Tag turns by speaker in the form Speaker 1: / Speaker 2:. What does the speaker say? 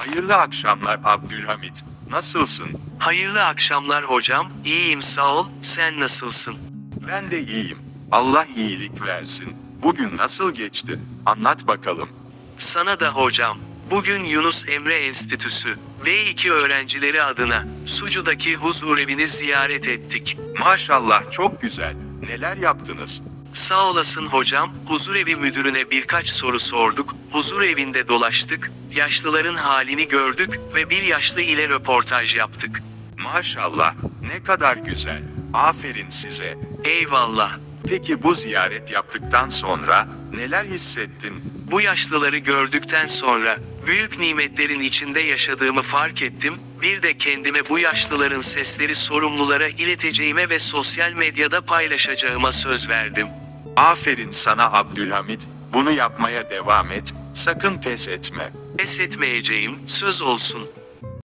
Speaker 1: Hayırlı akşamlar Abdülhamit. Nasılsın?
Speaker 2: Hayırlı akşamlar hocam. İyiyim sağ ol. Sen nasılsın?
Speaker 1: Ben de iyiyim. Allah iyilik versin. Bugün nasıl geçti? Anlat bakalım.
Speaker 2: Sana da hocam. Bugün Yunus Emre Enstitüsü V2 öğrencileri adına Sucu'daki huzur evini ziyaret ettik.
Speaker 1: Maşallah çok güzel. Neler yaptınız?
Speaker 2: Sağ olasın hocam. Huzur evi müdürüne birkaç soru sorduk. Huzur evinde dolaştık. Yaşlıların halini gördük ve bir yaşlı ile röportaj yaptık.
Speaker 1: Maşallah. Ne kadar güzel. Aferin size.
Speaker 2: Eyvallah.
Speaker 1: Peki bu ziyaret yaptıktan sonra neler hissettin?
Speaker 2: Bu yaşlıları gördükten sonra büyük nimetlerin içinde yaşadığımı fark ettim. Bir de kendime bu yaşlıların sesleri sorumlulara ileteceğime ve sosyal medyada paylaşacağıma söz verdim.
Speaker 1: Aferin sana Abdülhamit. Bunu yapmaya devam et. Sakın pes etme.
Speaker 2: Pes etmeyeceğim, söz olsun.